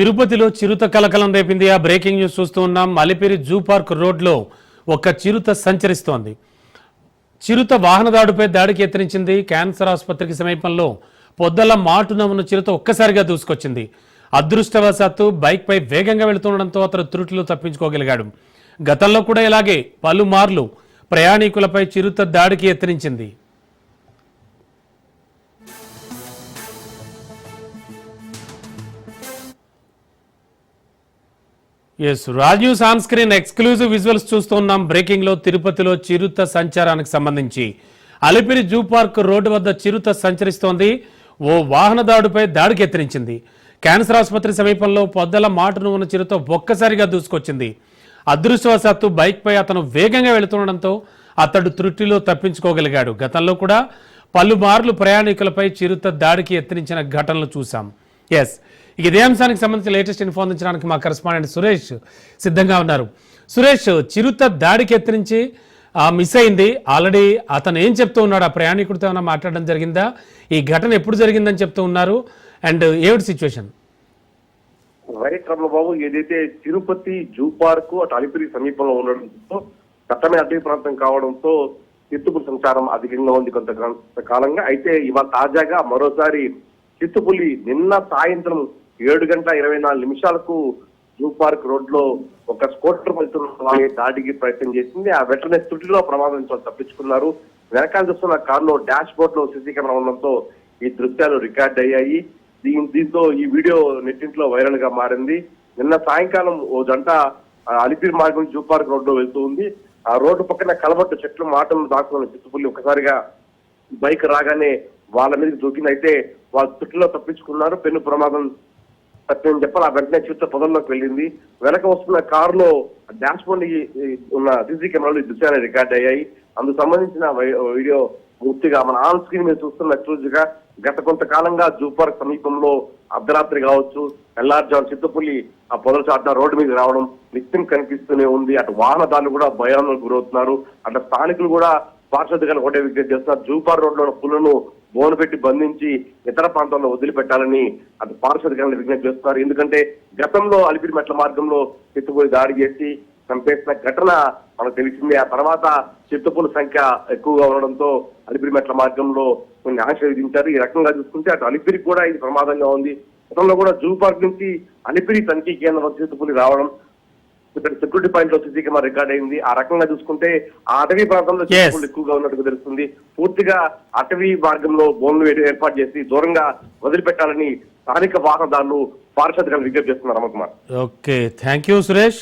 తిరుపతిలో చిరుత కలకలం రేపింది. ఆ బ్రేకింగ్ న్యూస్ చూస్తూ ఉన్నాం. అలిపిరి జూ పార్క్ రోడ్లో ఒక చిరుత సంచరిస్తోంది. చిరుత వాహనదాడుపై దాడికి యత్నించింది. క్యాన్సర్ ఆసుపత్రికి సమీపంలో పొద్దల మాటున ఉన్న చిరుత ఒక్కసారిగా దూసుకొచ్చింది. అదృష్టవశాత్తు బైక్పై వేగంగా వెళుతుండడంతో అతను త్రుటిలో తప్పించుకోగలిగాడు. గతంలో కూడా ఇలాగే పలుమార్లు ప్రయాణికులపై చిరుత దాడికి యత్నించింది. S Raj news on screen exclusive visuals చూస్తున్నాం. బ్రేకింగ్లో తిరుపతిలో చిరుత సంచారానికి సంబంధించి. అలిపిరి జూ పార్క్ రోడ్డు వద్ద చిరుత సంచరిస్తోంది. ఓ వాహనదారుడిపై దాడికి ఎత్తిరించింది క్యాన్సర్ ఆసుపత్రి సమీపంలో పొద్దల మాటను ఉన్న చిరుత ఒక్కసారిగా దూసుకొచ్చింది. అదృష్టవశాత్తు బైక్పై అతను వేగంగా వెళుతుండడంతో అతడు త్రుట్టిలో తప్పించుకోగలిగాడు. గతంలో కూడా పలుమార్లు ప్రయాణికులపై చిరుత దాడికి ఎత్తిరించిన ఘటనలు చూశాం. ఎస్ ఇక ఇదే అంశానికి సంబంధించి లేటెస్ట్ ఇన్ఫో అందించడానికి మా కరెస్పాండెంట్ సురేష్ సిద్ధంగా ఉన్నారు. సురేష్ చిరుత దాడికి ఎత్తిరించి మిస్ అయింది. ఆల్రెడీ అతను ఏం చెప్తూ ఉన్నాడు? ఆ ప్రయాణికుడితో ఏమైనా మాట్లాడడం జరిగిందా? ఈ ఘటన ఎప్పుడు జరిగిందని చెప్తూ ఉన్నారు? అండ్ ఏమిటి సిచ్యువేషన్ రైట్ బాబు ఏదైతే తిరుపతి జూ పార్క్ అటు అలిపిరి సమీపంలో ఉండడంతో దట్టమైన అటవీ ప్రాంతం కావడంతో ఎత్తుకు సంచారం అధికంగా ఉంది కొంత కాలంగా. అయితే ఇవాళ తాజాగా మరోసారి చిత్తుపులి నిన్న సాయంత్రం ఏడు గంటల ఇరవై నాలుగు నిమిషాలకు జూ పార్క్ రోడ్లో ఒక స్కూటర్ వెళ్తున్న దాడికి ప్రయత్నం చేసింది. ఆ వెంటనే తుటిలో ప్రమాదం తప్పించుకున్నారు. వెనకాల చూస్తున్న కారులో డాష్ బోర్డ్లో సీసీ కెమెరా ఉండడంతో ఈ దృశ్యాలు రికార్డ్ అయ్యాయి. దీని దీంతో ఈ వీడియో నెట్టింట్లో వైరల్గా మారింది. నిన్న సాయంకాలం ఓ జంట ఆ, అలిపిరి మార్గం జూ పార్క్ రోడ్లో వెళ్తూ ఉంది. ఆ రోడ్డు పక్కన కలబట్టు చెట్లు మాటలు దాక్కున్న చిత్తుపుల్లి ఒకసారిగా బైక్ రాగానే వాళ్ళ మీదకి దూకింది. అయితే వాళ్ళు తుట్టులో తప్పించుకున్నారు. పెను ప్రమాదం తప్పని చెప్పాలి. ఆ వెంటనే చిత్త పొదంలోకి వెళ్ళింది. వెనక వస్తున్న కారులో డాష్ బోర్డ్ ఉన్న సీసీ కెమెరాలు ఈ దృశ్యాలు రికార్డ్ అయ్యాయి. అందుకు సంబంధించిన వీడియో పూర్తిగా మన ఆన్ స్క్రీన్ మీద చూస్తున్న చూసిగా గత కొంతకాలంగా జూ పార్క్ సమీపంలో అర్ధరాత్రి కావచ్చు ఎల్లార్జాన్ చిత్తపుల్లి ఆ పొదలు చాటున రోడ్డు మీద రావడం నిత్యం కనిపిస్తూనే ఉంది. అటు వాహనదారులు కూడా భయాలకు గురవుతున్నారు. అటు స్థానికులు కూడా పార్శ్వధికారులు ఒకటే విజ్ఞప్తి చేస్తున్నారు. జూపార్ రోడ్లో ఉన్న పులను బోను పెట్టి బంధించి ఇతర ప్రాంతాల్లో వదిలిపెట్టాలని అటు పార్శ్వధికారులు విజ్ఞప్తి చేస్తున్నారు. ఎందుకంటే గతంలో అలిపిరి మెట్ల మార్గంలో చిత్తపోయి దాడి చేసి చంపేసిన ఘటన మనకు తెలిసింది. ఆ తర్వాత చిత్తపుల సంఖ్య ఎక్కువగా ఉండడంతో అలిపిరి మెట్ల మార్గంలో కొన్ని ఆశ విధించారు. ఈ రకంగా చూసుకుంటే అటు అలిపిరికి కూడా ఇది ప్రమాదంగా ఉంది. గతంలో కూడా జూ పార్క్ నుంచి అలిపిరి తనిఖీ కేంద్రం చిత్తపులి రావడం ఇక్కడ సెక్యూరిటీ పాయింట్లో సీసీ కెమెరా రికార్డ్ అయింది. ఆ రకంగా చూసుకుంటే ఆ అటవీ ప్రాంతంలో. చిరుతపులు ఎక్కువగా ఉన్నట్టుగా తెలుస్తుంది. పూర్తిగా అటవీ మార్గంలో బోన్లు ఏర్పాటు చేసి దూరంగా వదిలిపెట్టాలని స్థానిక వాహనదారులు పారిశుద్ధ్యాన్ని విజ్ఞప్తి చేస్తున్నారు Ramakumar okay thank you Suresh